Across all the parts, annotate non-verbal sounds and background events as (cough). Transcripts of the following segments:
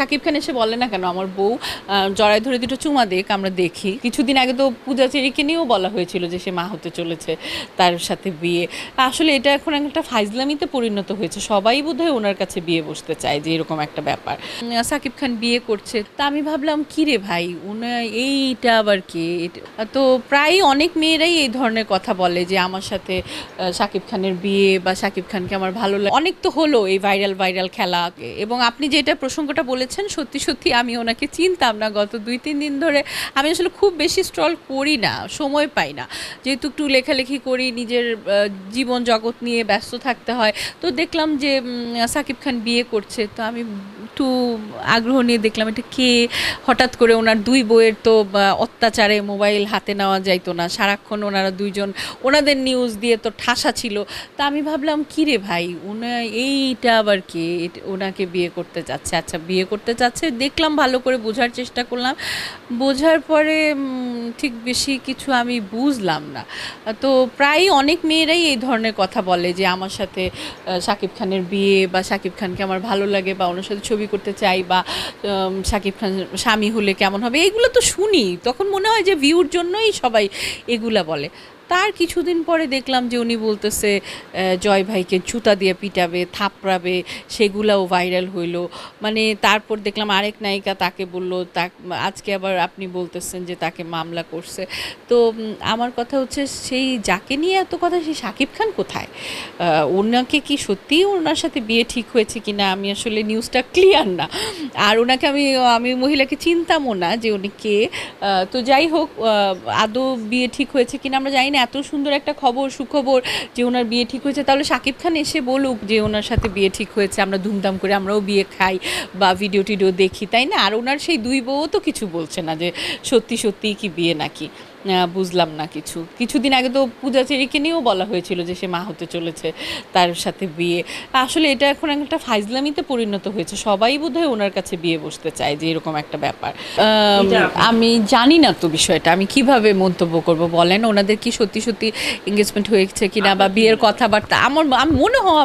শাকিব খান এসে বলে না কেন, আমার বউ জড়ায় ধরে দুটো চুমা দেখ, আমরা দেখি। কিছুদিন আগে তো পূজা চেরিকে নিয়েও বলা হয়েছিল যে সে মা হতে চলেছে, তার সাথে বিয়ে। আসলে এটা এখন একটা ফাইজলামিতে পরিণত হয়েছে। সবাই বোধহয় ওনার কাছে বিয়ে বসতে চায় যে এরকম একটা ব্যাপার। শাকিব খান বিয়ে করছে। তা আমি ভাবলাম, কি রে ভাই, উনা, এইটা আবার কি? তো প্রায় অনেক মেয়েরাই এই ধরনের কথা বলে যে, আমার সাথে শাকিব খানের বিয়ে বা শাকিব খানকে আমার ভালো লাগে অনেক তো হলো এই ভাইরাল ভাইরাল খেলা। এবং আপনি যেটা প্রসঙ্গটা বলেছেন সত্যি সত্যি আমি ওনাকে চিনতাম না গত দুই, তিন দিন ধরে। আমি আসলে খুব বেশি স্ট্রল করি না, সময় পাই না। যেহেতু একটু লেখালেখি করি, নিজের জীবন জগৎ নিয়ে ব্যস্ত থাকতে হয়। তো দেখলাম যে সাকিব খান বিয়ে করছে, তো আমি একটু আগ্রহ নিয়ে দেখলাম, এটা কে? হঠাৎ করে ওনার দুই বইয়ের তো অত্যাচারে মোবাইল হাতে নেওয়া যাইতো না। সারাক্ষণ ওনারা দুইজন, ওনাদের নিউজ দিয়ে তো ঠাসা ছিল। তা আমি ভাবলাম কী রে ভাই ওনা এইটা আবার কে? ওনাকে বিয়ে করতে যাচ্ছে। আচ্ছা বিয়ে করতে যাচ্ছে, দেখলাম, ভালো করে বোঝার চেষ্টা করলাম। বোঝার পরে ঠিক বেশি কিছু আমি বুঝলাম না। তো প্রায় অনেক মেয়েরাই এই ধরনের কথা বলে যে, আমার সাথে শাকিব খানের বিয়ে বা শাকিব খানকে আমার ভালো লাগে বা ওনার সাথে ছবি করতে চাই বা শাকিব খান স্বামী হলে কেমন হবে? এগুলো তো শুনি। তখন মনে হয় যে ভিউর জন্যই সবাই এগুলা বলে। তার কিছুদিন পরে দেখলাম যে উনি বলতেছে জয় ভাইকে জুতা দিয়ে পিটাবে, থাপড়াবে, সেগুলাও ভাইরাল হইল। মানে তারপর দেখলাম আরেক নায়িকা তাকে বলল তা আজকে আবার আপনি বলতেছেন যে তাকে মামলা করছে। তো আমার কথা হচ্ছে সেই যাকে নিয়ে এত কথা, সেই শাকিব খান কোথায়? ওনাকে কি সত্যিই ওনার সাথে বিয়ে ঠিক হয়েছে কি না আমি আসলে নিউজটা ক্লিয়ার না। আর ওনাকে আমি আমি মহিলাকে চিনতামও না যে উনি কে। তো যাই হোক আদৌ বিয়ে ঠিক হয়েছে কিনা আমরা জানি না। এত সুন্দর একটা খবর, সুখবর যে ওনার বিয়ে ঠিক হয়েছে। তাহলে শাকিব খান এসে বলুক যে ওনার সাথে বিয়ে ঠিক হয়েছে, আমরা ধুমধাম করে আমরাও বিয়ে খাই বা ভিডিও টিডিও দেখি, তাই না? আর ওনার সেই দুই বউও তো কিছু বলছে না যে সত্যি সত্যিই কি বিয়ে নাকি? বুঝলাম না কিছু। কিছুদিন আগে তো পূজা চেরিকে নিয়েও বলা হয়েছিল যে সে মা হতে চলেছে তার সাথে বিয়ে। আসলে এটা এখন একটা ফাইজলামিতে পরিণত হয়েছে। সবাই বোধহয় ওনার কাছে বিয়ে বসতে চায় যে এরকম একটা ব্যাপার। আমি জানি না তো বিষয়টা। আমি কীভাবে মন্তব্য করব বলেন? ওনাদের কি সত্যি সত্যি এঙ্গেজমেন্ট হয়েছে কিনা বা বিয়ের কথাবার্তা? আমার আমি মনে হওয়া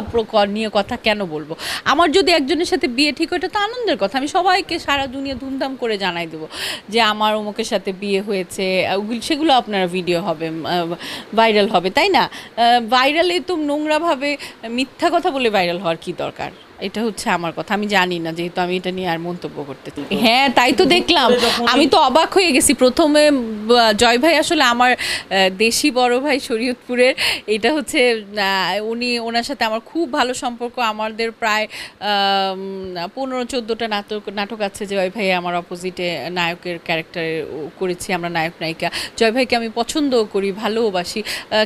নিয়ে কথা কেন বলব? আমার যদি একজনের সাথে বিয়ে ঠিক হয় এটা তো আনন্দের কথা। আমি সবাইকে সারা দুনিয়া ধুমধাম করে জানাই দেবো যে আমার অমুকের সাথে বিয়ে হয়েছে সেগুলো আপনারা ভিডিও হবে ভাইরাল হবে, তাই না? ভাইরালে তো নোংরাভাবে মিথ্যা কথা বলে ভাইরাল হওয়ার কি দরকার? এটা হচ্ছে আমার কথা। আমি জানি না যেহেতু আমি এটা নিয়ে আর মন্তব্য করতে চাই। হ্যাঁ তাই তো দেখলাম। আমি তো অবাক হয়ে গেছি। প্রথমে জয় ভাই আসলে আমার দেশি বড় ভাই শরীয়তপুরের। এটা হচ্ছে উনি ওনার সাথে আমার খুব ভালো সম্পর্ক। আমাদের প্রায় পনেরো চোদ্দোটা নাটক নাটক আছে জয় ভাই আমার অপোজিটে নায়কের ক্যারেক্টারে করেছি আমরা নায়ক নায়িকা। জয় ভাইকে আমি পছন্দও করি ভালোবাসি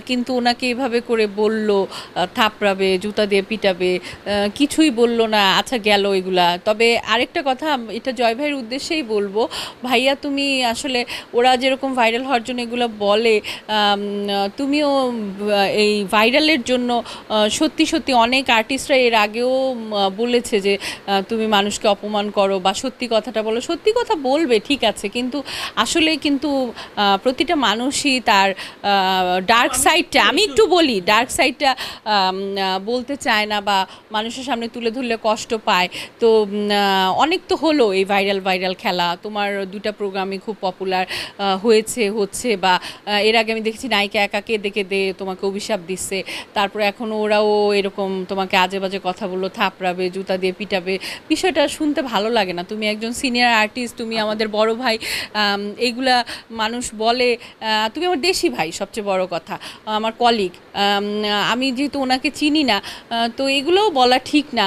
কিন্তু ওনাকে এভাবে করে বলল থাপড়াবে জুতা দিয়ে পিটাবে কিছুই বলল না আচ্ছা গেল এগুলা তবে আরেকটা কথা এটা জয় ভাইয়ের উদ্দেশ্যেই বলব ভাইয়া তুমি আসলে ওরা যেরকম ভাইরাল হওয়ার জন্য এগুলো বলে তুমিও এই ভাইরালের জন্য সত্যি সত্যি অনেক আর্টিস্টরা এর আগেও বলেছে যে তুমি মানুষকে অপমান করো বা সত্যি কথাটা বলো। সত্যি কথা বলবে ঠিক আছে কিন্তু আসলে কিন্তু প্রতিটা মানুষই তার ডার্ক সাইডটা আমি একটু বলি ডার্ক সাইডটা বলতে চায় না বা মানুষের সামনে তুলে ধরলে কষ্ট পায়। তো অনেক তো হলো এই ভাইরাল ভাইরাল খেলা। তোমার দুটা প্রোগ্রামে খুব পপুলার হয়েছে, হচ্ছে বা এর আগে আমি দেখেছি নায়িকা একা কেঁদে কেঁদে তোমাকে অভিশাপ দিচ্ছে। তারপরে এখন ওরাও এরকম তোমাকে আজে বাজে কথা বলল, থাপড়াবে, জুতা দিয়ে পিটাবে। বিষয়টা শুনতে ভালো লাগে না। তুমি একজন সিনিয়র আর্টিস্ট তুমি আমাদের বড় ভাই এইগুলা মানুষ বলে তুমি আমার দেশি ভাই, সবচেয়ে বড় কথা, আমার কলিগ আমি যেহেতু ওনাকে চিনি না তো এগুলোও বলা ঠিক না।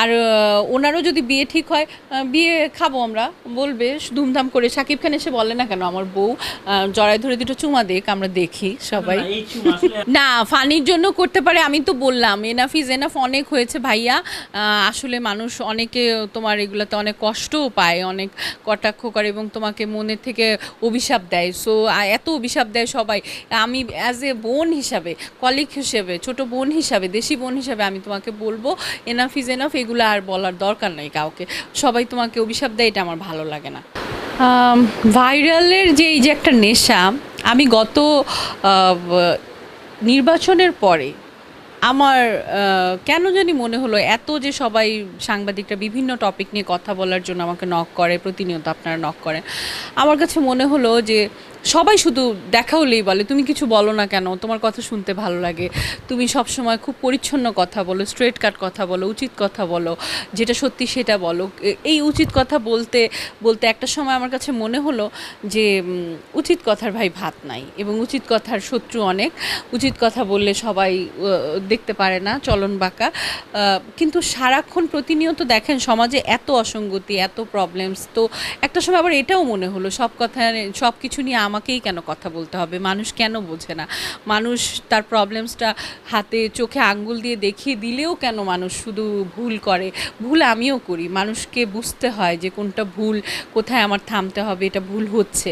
আর ওনারও যদি বিয়ে ঠিক হয় বিয়ে খাব আমরা বলবে ধুমধাম করে। সাকিব খান এসে বলে না কেন আমার বউ জড়ায় ধরে দুটো চুমা দেখ আমরা দেখি সবাই। না, (laughs) ফানির জন্য করতে পারে আমি তো বললাম এনাফ ইজ এনাফ অনেক হয়েছে ভাইয়া। আসলে মানুষ অনেকে তোমার এগুলোতে অনেক কষ্টও পায় অনেক কটাক্ষ করে এবং তোমাকে মনের থেকে অভিশাপ দেয়। সো এত অভিশাপ দেয় সবাই। আমি অ্যাজ এ বোন হিসাবে কলিগ হিসেবে ছোট বোন হিসাবে দেশি বোন হিসাবে আমি তোমাকে বলব এনাফ ইজ এনাফ এগুলো আর বলার দরকার নেই কাউকে। সবাই তোমাকে অভিশাপ দেয়, এটা আমার ভালো লাগে না। ভাইরালের যে এই যে একটা নেশা, আমি গত নির্বাচনের পরে আমার কেন জানি মনে হলো, এত যে সবাই সাংবাদিকরা বিভিন্ন টপিক নিয়ে কথা বলার জন্য আমাকে নক করে, প্রতিনিয়ত আপনারা নক করেন, আমার কাছে মনে হলো যে সবাই শুধু দেখা হলেই বলে, তুমি কিছু বলো না কেন? তোমার কথা শুনতে ভালো লাগে। তুমি সব সময় খুব পরিচ্ছন্ন কথা বলো স্ট্রেট কাট কথা বলো, উচিত কথা বলো, যেটা সত্যি সেটা বলো। এই উচিত কথা বলতে বলতে একটা সময় আমার কাছে মনে হলো যে উচিত কথার ভাই ভাত নাই এবং উচিত কথার শত্রু অনেক। উচিত কথা বললে সবাই দেখতে পারে না, চলন বাঁকা। কিন্তু সারাক্ষণ প্রতিনিয়ত দেখেন সমাজে এত অসঙ্গতি, এত প্রবলেমস তো একটা সময় আবার এটাও মনে হলো, সব কথা সব কিছু নিয়ে আমাকেই কেন কথা বলতে হবে? মানুষ কেন বোঝে না? মানুষ তার প্রবলেমসটা হাতে চোখে আঙ্গুল দিয়ে দেখিয়ে দিলেও কেন মানুষ শুধু ভুল করে? ভুল আমিও করি। মানুষকে বুঝতে হয় যে কোনটা ভুল, কোথায় আমার থামতে হবে, এটা ভুল হচ্ছে।